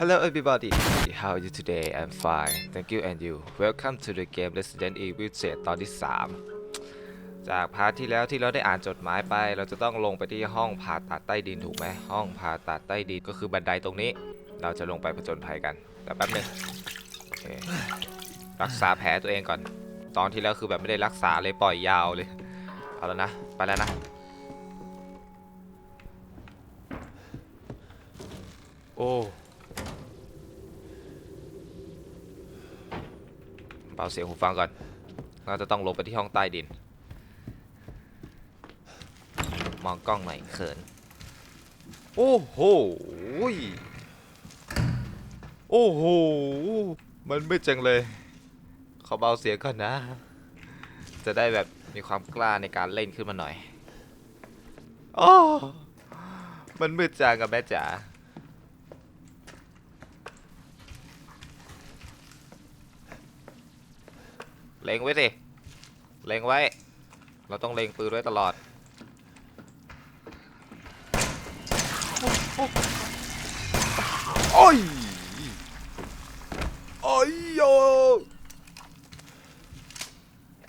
Hello everybody how are you today I'm fine thank you and you welcome to the game Resident Evil 7ตอนที่ 3 จากพาร์ทที่แล้วที่เราได้อ่านจดหมายไป เราจะต้องลงไปที่ห้องผ่าตัดใต้ดินถูกไหมห้องผ่าตัดใต้ดินก็คือบันไดตรงนี้ เราจะลงไปผจญภัยกันแต่แป๊บหนึงโอเครักษาแผลตัวเองก่อน ตอนที่แล้วคือแบบไม่ได้รักษาเลยปล่อยยาวเลยเอาแล้วนะไปแล้วนะโอ้ เบาเสียงหูฟังก่อน เราจะต้องลงไปที่ห้องใต้ดิน มองกล้องหน่อยเขิน โอ้โห โอ้โห มันไม่จังเลย ขอเบาเสียงก่อนนะ จะได้แบบมีความกล้าในการเล่นขึ้นมาหน่อย โอ้ มันมืดจังกับแม่จ๋า เล็งไว้สิ เล็งไว้ เราต้องเล็งปืนไว้ตลอด โอ้ย โอ้ยโย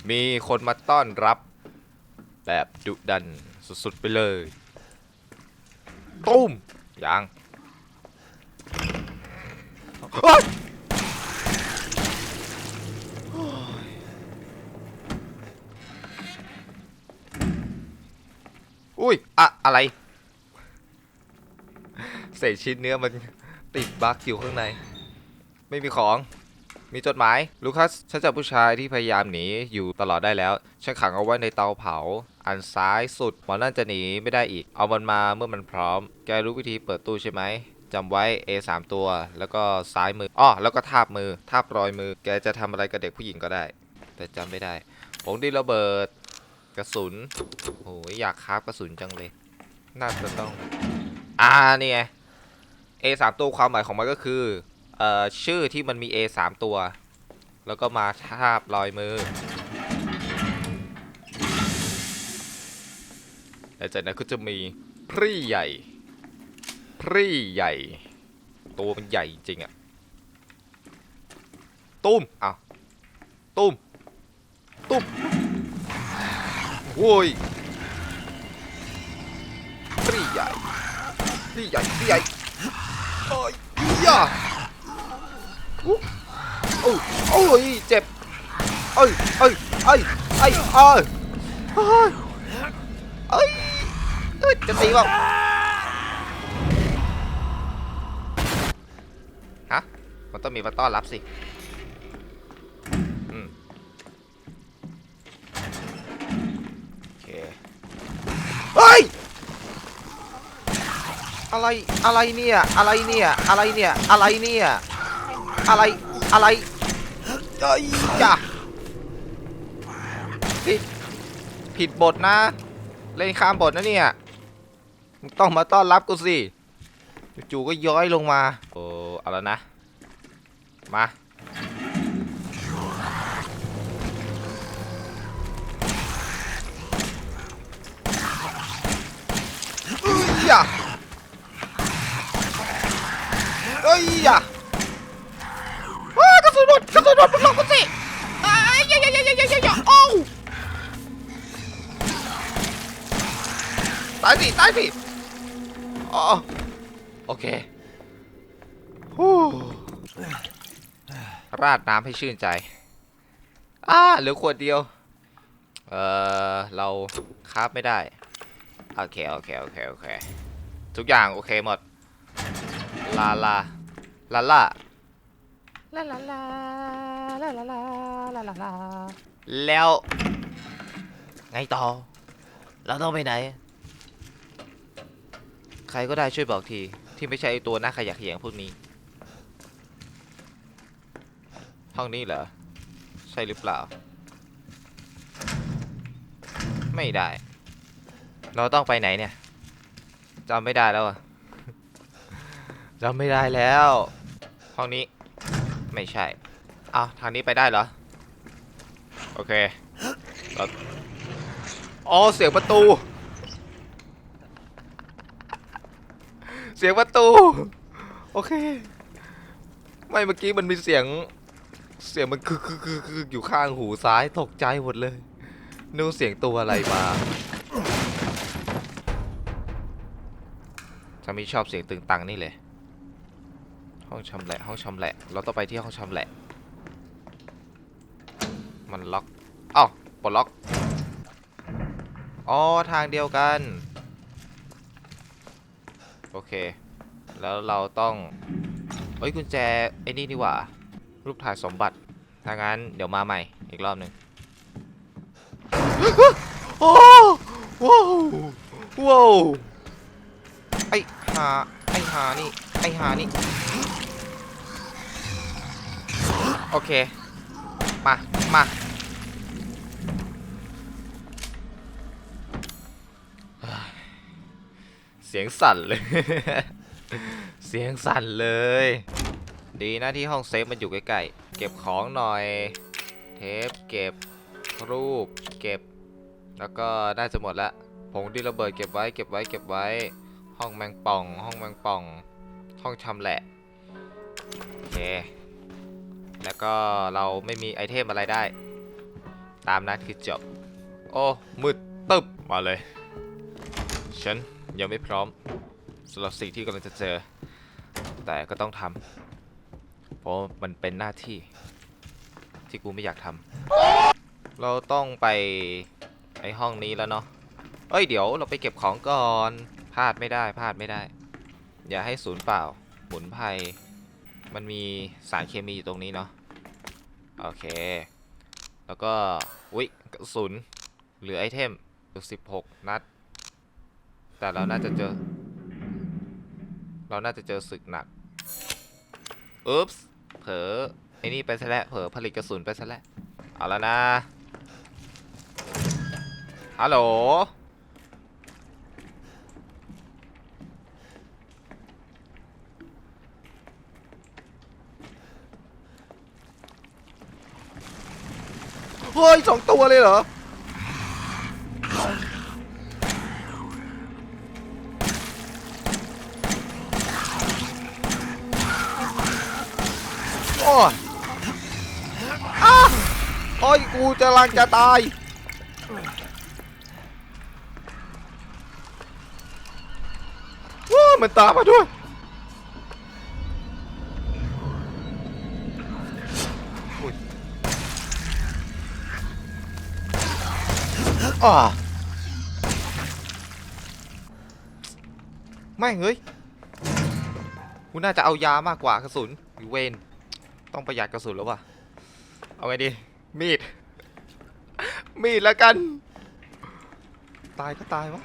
มีคนมาต้อนรับ แบบดุดันสุดๆไปเลย ตุ้มยังเฮ้ย อุ้ยอะอะไรเศษชิ้นเนื้อมันติดบั๊กอยู่ข้างใน ไม่มีของ มีจดหมาย ลูคัส ฉันจับผู้ชายที่พยายามหนีอยู่ตลอดได้แล้ว ฉันขังเอาไว้ในเตาเผา อันซ้ายสุดหมอนั่นจะหนีไม่ได้อีก เอามันมาเมื่อมันพร้อม แกรู้วิธีเปิดตู้ใช่ไหมจำไว้ A 3ตัว แล้วก็ซ้ายมืออ้อแล้วก็ทาบมือ ทาบรอยมือ แกจะทำอะไรกับเด็กผู้หญิงก็ได้ แต่จำไม่ได้ผงดินระเบิด กระสุนโอ้ยอยากคราฟกระสุนจังเลย น่าจะต้อง อ่านี่ไง A 3ตัวความหมายของมันก็คือ เอ่อ ชื่อที่มันมี A 3ตัว แล้วก็มาทาบรอยมือแล้วจากนั้นก็จะมีพรี่ใหญ่ พรี่ใหญ่ ตัวมันใหญ่จริงอะตุ้มอ้าวตุ้มตุ้ม โว้ยปรีใหญ่ปรีใหญ่ปรีใหญ่โอ้ยย่าโอ้โอ้โอ้ยเจ็บเอ้ยเอ้ยเอ้ยเอ้ยเอ้ยเอ้ยเอ้ยเอ้ยจะตีเปล่าฮะมันต้องมีมาต้อนรับสิ อืม โอเค เฮ้ย อะไรอะไรเนี่ยอะไรเนี่ยอะไรเนี่ยอะไรเนี่ยอะไรอะไรเอ้ยจ้ะผิดผิดบทนะ เล่นข้ามบทนะเนี่ยต้องมาต้อนรับกูสิจู่ๆก็ย้อยลงมาโอ้เอาแล้วนะมา เอ้ยอย่าอ้ากระสุนหมดกระสุนหมดมึงลงกูสิเอ้ยอย่าอย่าอย่าอย่าอย่าอย่าโอ้วตายสิตายสิอ๋อโอเคฮู้ราดน้ำให้ชื่นใจอ่าเหลือขวดเดียว เออเราคราฟไม่ได้ โอเค โอเค โอเค โอเค ทุกอย่างโอเคหมด ลาลา ลาลาลาลาลาลาลาลาลาลาลาแล้ว ไงต่อ เราต้องไปไหน ใครก็ได้ช่วยบอกที ที่ไม่ใช่ไอ้ตัวหน้าขยะแขยงพวกนี้ ห้องนี้เหรอ ใช่หรือเปล่า ไม่ได้ เราต้องไปไหนเนี่ยจำไม่ได้แล้วอะจำไม่ได้แล้ว ห้องนี้ไม่ใช่อ้าวทางนี้ไปได้เหรอ โอเคเราอ๋อเสียงประตู เสียงประตู โอเค ไม่เมื่อกี้มันมีเสียง เสียงมันคือคือคือคืออยู่ข้างหูซ้ายตกใจหมดเลยนึกว่าเสียงตัวอะไรมาฉันไม่ชอบเสียงตึงตังนี่เลย ห้องชำแหละห้องชำแหละ เราต้องไปที่ห้องชำแหละ มันล็อกอ้าวปลดล็อกอ๋อทางเดียวกัน โอเค แล้วเราต้องเอ้ยกุญแจไอ้นี่นี่หว่า รูปถ่ายสมบัติถ้างั้นเดี๋ยวมาใหม่อีกรอบหนึ่งโอ้ว้าวว้าวไอหาไอหานี่ไอหานี่ โอเค มา มาเสียงสั่นเลย เสียงสั่นเลย ดีนะที่ห้องเซฟมันอยู่ใกล้ๆ เก็บของหน่อย เทปเก็บรูปเก็บ แล้วก็น่าจะหมดละผงที่ระเบิดเก็บไว้เก็บไว้เก็บไว้ ห้องแมงป่อง ห้องแมงป่อง ห้องชำแหละ โอเค แล้วก็เราไม่มีไอเทมอะไรได้ ตามนั้นคือจบ โอ้ มืดตึบมาเลย ฉันยังไม่พร้อมสำหรับสิ่งที่กำลังจะเจอ แต่ก็ต้องทำเพราะมันเป็นหน้าที่ที่กูไม่อยากทำเราต้องไปไอห้องนี้แล้วเนาะเอ้ยเดี๋ยวเราไปเก็บของก่อนพลาดไม่ได้พลาดไม่ได้ อย่าให้ศูนย์เปล่าหมุนภัยมันมีสารเคมีอยู่ตรงนี้เนาะ โอเค แล้วก็ อุ๊ยกระสุนเหลือไอเทมอยู่16นัด แต่เราน่าจะเจอ เราน่าจะเจอศึกหนักอุ๊ปส์เผลอไอ้นี่ไปซะแล้วเผลอผลิตกระสุนไปซะแล้วเอาแล้วนะฮัลโหล เฮ้ยสองตัวเลยเหรอ โอ้ยอ้าโอ้ยกูจะลังจะตายว้ามันตามมาด้วยอุ๊ย อ่าไม่เฮ้ยกูน่าจะเอายามากกว่ากระสุนอยู่เวนต้องประหยัดกระสุนแล้วว่ะเอาไงดีมีด มีดแล้วกัน ตายก็ตายวะ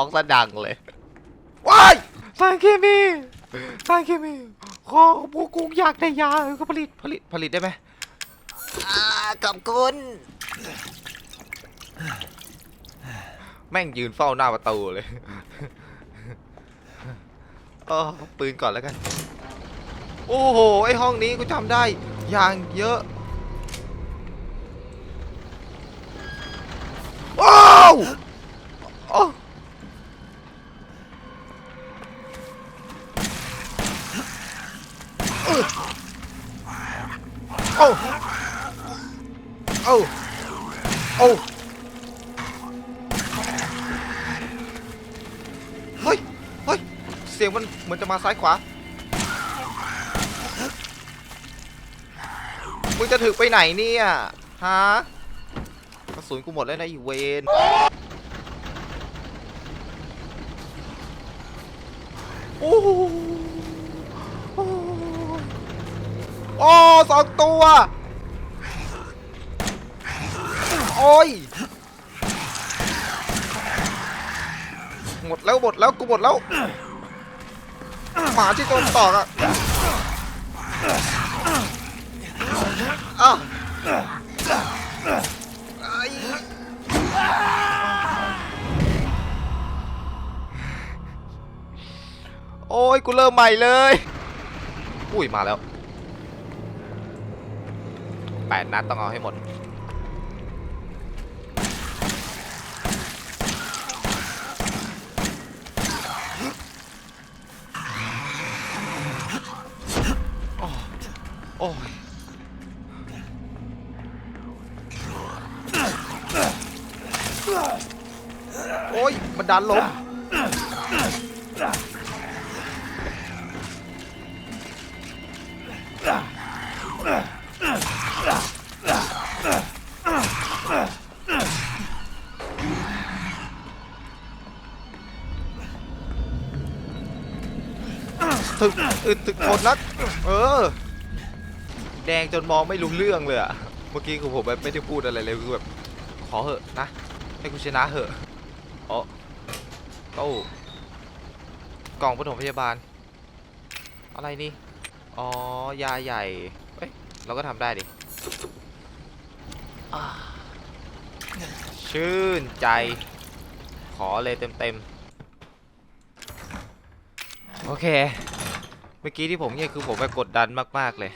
องซะดังเลยว้ายสารเคมีสารเคมีขอพวกกูอยากได้ยาเออก็ผลิตผลิตผลิตได้ไหมอ่าขอบคุณแม่งยืนเฝ้าหน้าประตูเลยเออปืนก่อนแล้วกัน โอ้โห ไอห้องนี้กูจำได้ อย่างเยอะ ว้าวโอ้เออโอ้โอ้โอ้เฮ้ยเฮ้ยเสียงมันเหมือนจะมาซ้ายขวา มึงจะถึกไปไหนเนี่ยฮะกระสุนกูหมดแล้วนะอีเวนโอ้ โอ้ยหมดแล้วหมดแล้วกูหมดแล้วหมาที่โดนตอกอะอ้าวไอ้โอ้ยกูเริ่มใหม่เลย อุ้ยมาแล้วแปดนัดต้องเอาให้หมด โอ้ยโอ้ยมันดันลงถึกอึดถึกทนนัก เออ แดงจนมองไม่รู้เรื่องเลยอะเมื่อกี้คือผมแบบไม่ได้พูดอะไรเลยคือแบบขอเหอะนะ ให้กูชนะเหอะอ๋อเต้ากล่องปฐมพยาบาล อะไรนี่ อ๋อ ยาใหญ่ เอ้ย เราก็ทำได้ดิอ่าชื่นใจ ขอเลยเต็มเต็มๆ โอเค เมื่อกี้ที่ผมเนี่ยคือผมไปกดดันมาก ๆ เลย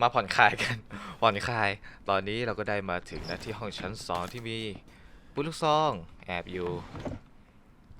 มาผ่อนคลายกัน ผ่อนคลาย ตอนนี้เราก็ได้มาถึงนะที่ห้องชั้นสองที่มีปืนลูกซอง แอบอยู่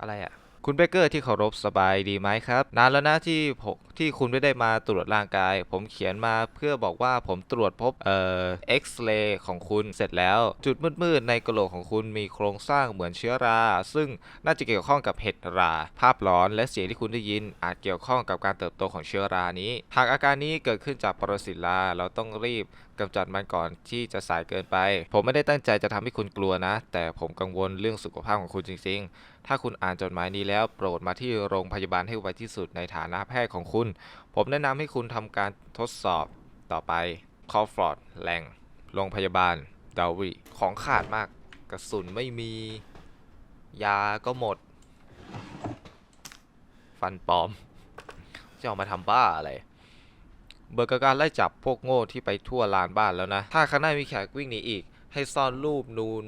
อะไรอะ่ะ คุณเบเกอร์ที่เคารพสบายดีไหมครับ นานแล้วนะที่ผมที่คุณไม่ได้มาตรวจร่างกาย ผมเขียนมาเพื่อบอกว่าผมตรวจพบเอ่อเอ็กซเรย์ของคุณเสร็จแล้ว จุดมืดๆในกระโหลกของคุณมีโครงสร้างเหมือนเชื้อรา ซึ่งน่าจะเกี่ยวข้องกับเห็ดรา ภาพหลอนและเสียงที่คุณได้ยิน อาจเกี่ยวข้องกับการเติบโตของเชื้อรานี้ หากอาการนี้เกิดขึ้นจากปรสิตราเราต้องรีบกำจัดมันก่อนที่จะสายเกินไป ผมไม่ได้ตั้งใจจะทำให้คุณกลัวนะ แต่ผมกังวลเรื่องสุขภาพของคุณจริง ๆ ถ้าคุณอ่านจดหมายนี้แล้วโปรดมาที่โรงพยาบาลให้ไวที่สุดในฐานะแพทย์ของคุณ ผมแนะนำให้คุณทำการทดสอบต่อไปคอฟอร์ดแหล่งโรงพยาบาลดาวิของขาดมากกระสุนไม่มี ยาก็หมด ฟันปลอม จะเอามาทำบ้าอะไร เบอร์กการไล่จับพวกโง่ที่ไปทั่วลานบ้านแล้วนะ ถ้าข้างหน้ามีแขกวิ่งหนีอีก ให้ซ่อนรูปนูน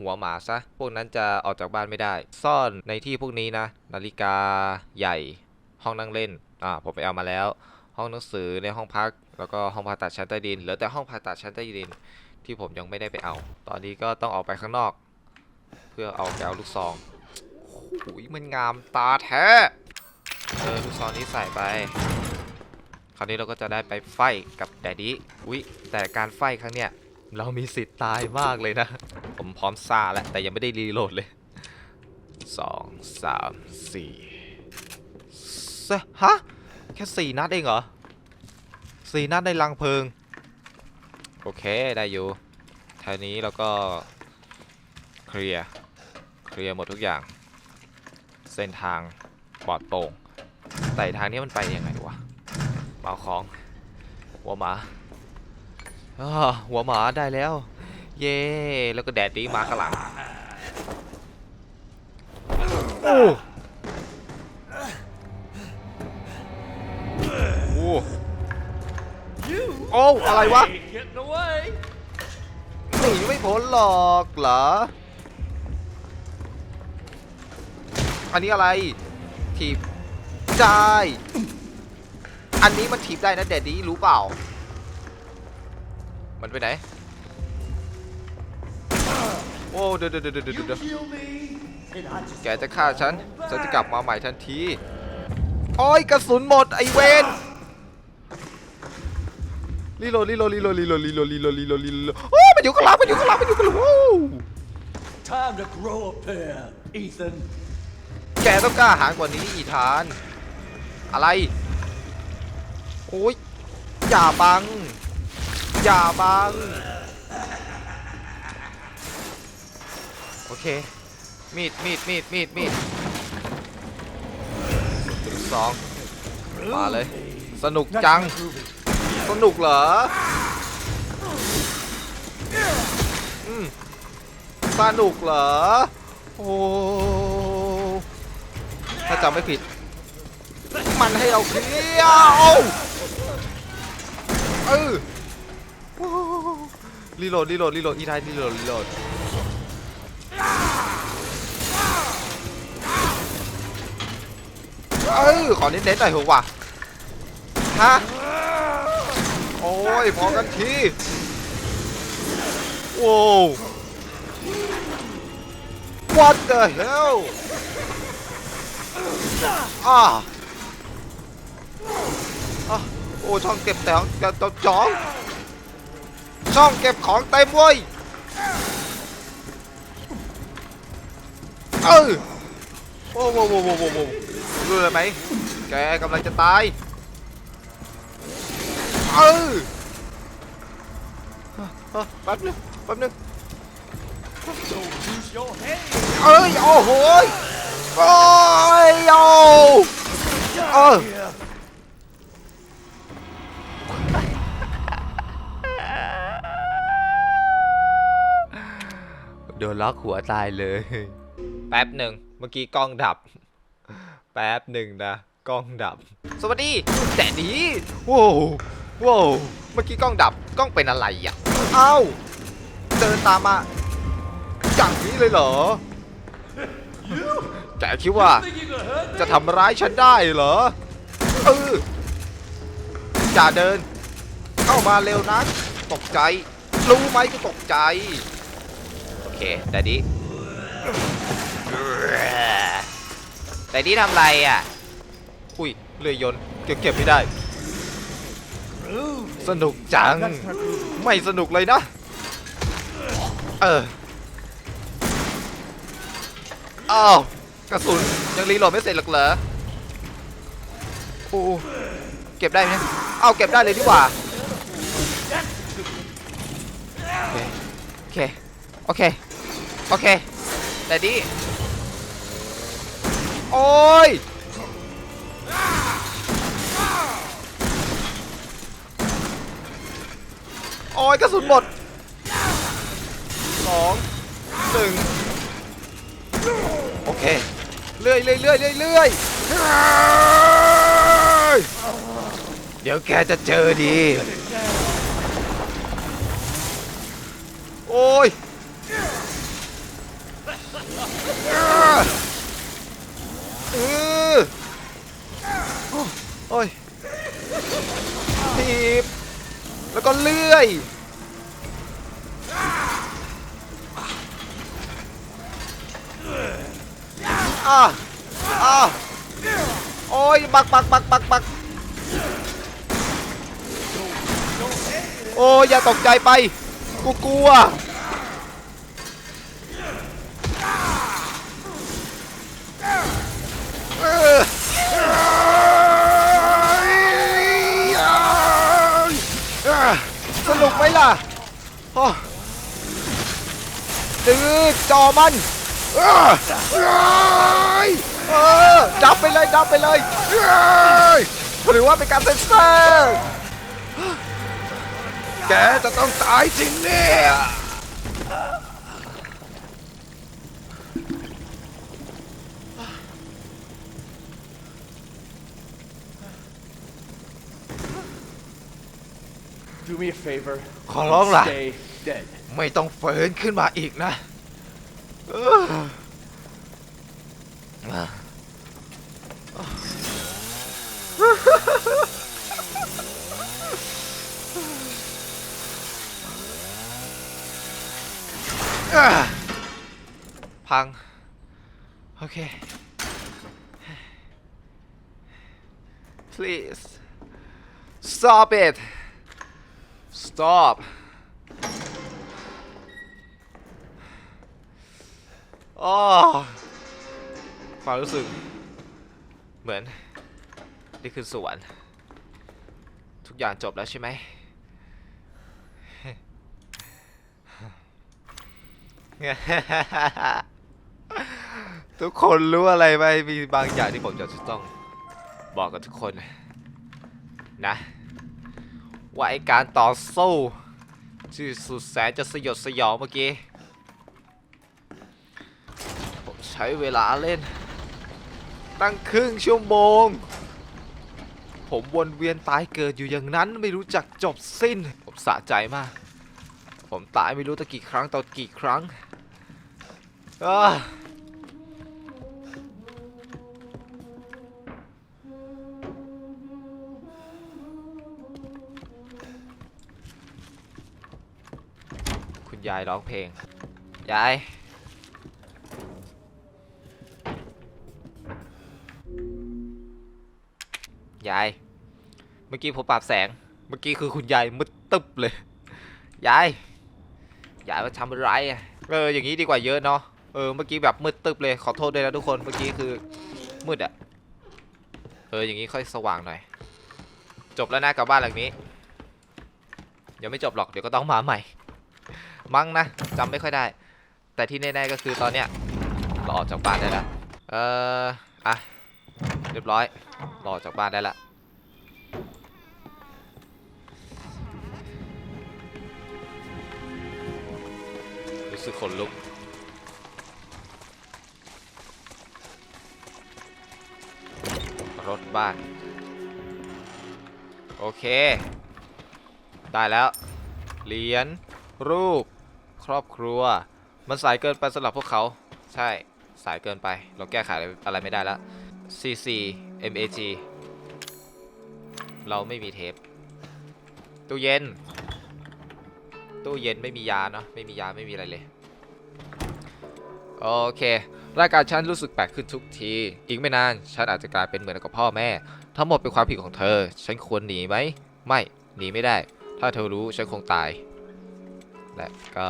หัวหมาซะ พวกนั้นจะออกจากบ้านไม่ได้ ซ่อนในที่พวกนี้นะ นาฬิกาใหญ่ ห้องนั่งเล่น อ่า ผมไปเอามาแล้ว ห้องหนังสือในห้องพัก แล้วก็ห้องผ่าตัดชั้นใต้ดิน เหลือแต่ห้องผ่าตัดชั้นใต้ดิน ที่ผมยังไม่ได้ไปเอา ตอนนี้ก็ต้องออกไปข้างนอก เพื่อเอาแก้วลูกซองโอ้ยมันงามตาแท้ เออ ลูกซองนี้ใส่ไป คราวนี้เราก็จะได้ไปไฟกับแดดดี้อุ๊ยแต่การไฟครั้งเนี้ยเรามีสิทธิ์ตายมากเลยนะ ผมพร้อมซ่าแล้วแต่ยังไม่ได้รีโหลดเลยสองสามสี่ฮะ แค่สี่นัดเองเหรอสี่นัดในลังเพลิง โอเคได้อยู่ทีนี้เราก็เคลียร์เคลียร์หมดทุกอย่าง เส้นทางปลอดโปร่งแต่ทางนี้มันไปยังไงวะ มาเอาของ หัวหมาอ้าหัวหมาได้แล้ว เย่แล้วก็แดดดีมาข้างหลังโอ้โอ้โอ้อะไรวะ Getting away. หนีไม่พ้นหรอกเหรอ อันนี้อะไรถีบได้ อันนี้มันถีบได้นะแดดดี้รู้เปล่า มันไปไหน โอ้เดี๋ยวเดี๋ยวเดี๋ยวเดี๋ยว You เดี๋ยว kill me, and I just แกจะฆ่าฉัน ฉันจะกลับมาใหม่ทันที โอ้ยกระสุนหมดไอเวนรีโหลดรีโหลดรีโหลดรีโหลดรีโหลดรีโหลดรีโหลดรีโหลดโอ้ยมันอยู่ข้างหลังมันอยู่ข้างหลังมันอยู่ข้างหลังโอ้ time to grow a pair, Ethan. แกต้องกล้าหาญกว่านี้อีธาน อะไร โอ้ยอย่าบัง อย่าบัง โอเค มีดมีดมีดมีดมีดสองมาเลย สนุกจัง สนุกเหรออืมสนุกเหรอ โอ้ถ้าจำไม่ผิด มันให้เราเคลียร์ เออรีโหลดรีโหลดรีโหลดอีไทยรีโหลดรีโหลดเออขอเน้นๆหน่อยเถอะว่ะฮะโอ้ยพอกันทีโว้ว What the hell อ่าอะ โอ้ช่องเก็บแต่ของจะจะจองช่องเก็บของเต็มเว้ยเออโอ้โหโว้โวโว้โว้รู้เลยไหมแกกำลังจะตายเออแป๊บนึงแป๊บนึงเอ้ยโอ้โหโอ้ยโอ้ นล็อกหัวตายเลย แป๊บหนึ่งเมื่อกี้กล้องดับ แป๊บหนึ่งนะกล้องดับ สวัสดีแต่ดีว้าวว้าวเมื่อกี้กล้องดับกล้องเป็นอะไรอะเอ้าเดินตามมาอย่างนี้เลยเหรอแกคิดว่า Think you can hurt me? จะทำร้ายฉันได้เหรอเอออย่าเดิน เข้ามาเร็วนะ ตกใจ รู้ไหมก็ตกใจโอ เคแต่ดีแต่ดีทำไรอะ อุ้ยเรือยนเก็บเก็บไม่ได้ สนุกจัง ไม่สนุกเลยนะ เอออ้าวกระสุนยังรีโหลดไม่เสร็จหรอกเหรอโอ้เก็บได้ไหมเอาเก็บได้เลยดีกว่าโอเค โอเค โอเค แต่ดีโอ้ย โอ้ยกระสุนหมดสองหนึ่งโอเคเรื่อยเรื่อยเรื่อยเรื่อยเรื่อยเดี๋ยวแกจะเจอดี โอ้ย เออโอ้ยทีบแล้วก็เลื่อยอะอะโอ้ยบักบักบักบักบักโอ้ยอย่าตกใจไป กูกลัว จอมันเออเอ้ยเออดับไปเลยดับไปเลยเอ้ยหรือว่าเป็นการเซ็นเซอร์แกจะต้องตายจริงเนี่ย Do me a favor. ขอร้องล่ะ Stay dead. ไม่ต้องเฟินขึ้นมาอีกนะ เอออะพังโอเค please stop it stop อ๋อความรู้สึก เหมือน นี่คือสวรรค์ทุกอย่างจบแล้วใช่ไหม ทุกคนรู้อะไรไหมมีบางอย่างที่ผมจะต้องบอกกับทุกคน นะ ว่าไอการต่อสู้ที่สุดแสนจะสยดสยองเมื่อกี้ ใช้เวลาเล่น ตั้งครึ่งชั่วโมง ผมวนเวียนตายเกิดอยู่อย่างนั้นไม่รู้จักจบสิ้น ผมสะใจมาก ผมตายไม่รู้ตั้งกี่ครั้งต่อกี่ครั้งอ้าคุณยายร้องเพลง ยาย ยาย เมื่อกี้ผมปรับแสง เมื่อกี้คือคุณยายมืดตึ๊บเลย ยาย ยายมาทำอะไรอะเอออย่างนี้ดีกว่าเยอะเนาะ เออเมื่อกี้แบบมืดตึ๊บเลย ขอโทษด้วยนะทุกคน เมื่อกี้คือมืดอะเอออย่างนี้ค่อยสว่างหน่อย จบแล้วนะกับบ้านหลังนี้ ยังไม่จบหรอกเดี๋ยวก็ต้องมาใหม่ มั้งนะจำไม่ค่อยได้ แต่ที่แน่ๆก็คือตอนเนี้ยเราออกจากบ้านได้แล้ว เอออะ เรียบร้อยรอจากบ้านได้ละรู้สึกขนลุกรถบ้าน โอเค ได้แล้ว เหรียญรูป ครอบครัว มันสายเกินไปสำหรับพวกเขา ใช่สายเกินไป เราแก้ไขอะไรไม่ได้แล้ว CC MAG เราไม่มีเทป ตู้เย็น ตู้เย็นไม่มียาเนาะ ไม่มียาไม่มีอะไรเลย โอเครายการฉันรู้สึกแปลกขึ้นทุกที อีกไม่นาน ฉันอาจจะกลายเป็นเหมือนกับพ่อแม่ ทั้งหมดเป็นความผิดของเธอ ฉันควรหนีไหม ไม่ หนีไม่ได้ ถ้าเธอรู้ฉันคงตาย และก็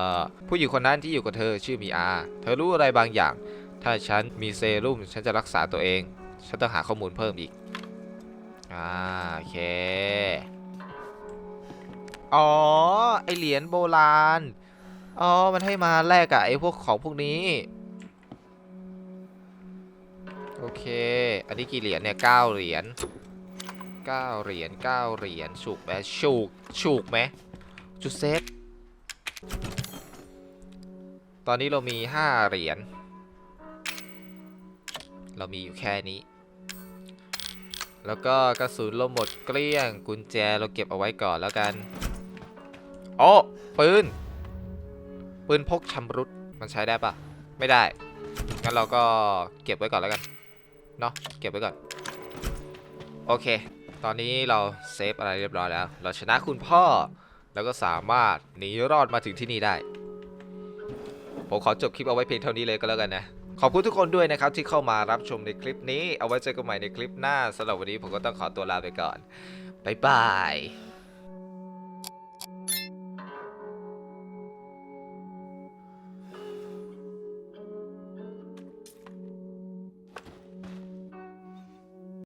ผู้หญิงคนนั้นที่อยู่กับเธอชื่อมีอา เธอรู้อะไรบางอย่าง ถ้าฉันมีเซรุ่มฉันจะรักษาตัวเอง ฉันต้องหาข้อมูลเพิ่มอีก อ่าโอเค อ๋อ ไอเหรียญโบราณ อ๋อ มันให้มาแลกกับไอพวกของพวกนี้ โอเค อันนี้กี่เหรียญเนี่ยเก้าเหรียญเก้าเหรียญเก้าเหรียญฉุกไหมฉุกฉุกไหมจุดเซฟตอนนี้เรามีห้าเหรียญเรามีอยู่แค่นี้ แล้วก็กระสุนเราหมดเกลี้ยง กุญแจเราเก็บเอาไว้ก่อนแล้วกันโอ้ปืน ปืนพกชำรุดมันใช้ได้ปะไม่ได้ งั้นเราก็เก็บไว้ก่อนแล้วกัน เนาะเก็บไว้ก่อน โอเค ตอนนี้เราเซฟอะไรเรียบร้อยแล้ว เราชนะคุณพ่อ แล้วก็สามารถหนีรอดมาถึงที่นี่ได้ ผมขอจบคลิปเอาไว้เพียงเท่านี้เลยก็แล้วกันนะ อบคุณทุกคนด้วยนะครับที่เข้ามารับชมในคลิปนี้ เอาไว้เจอกันใหม่ในคลิปหน้าสำหรับวันนี้ผมก็ต้องขอตัวลาไปก่อน บ๊ายบาย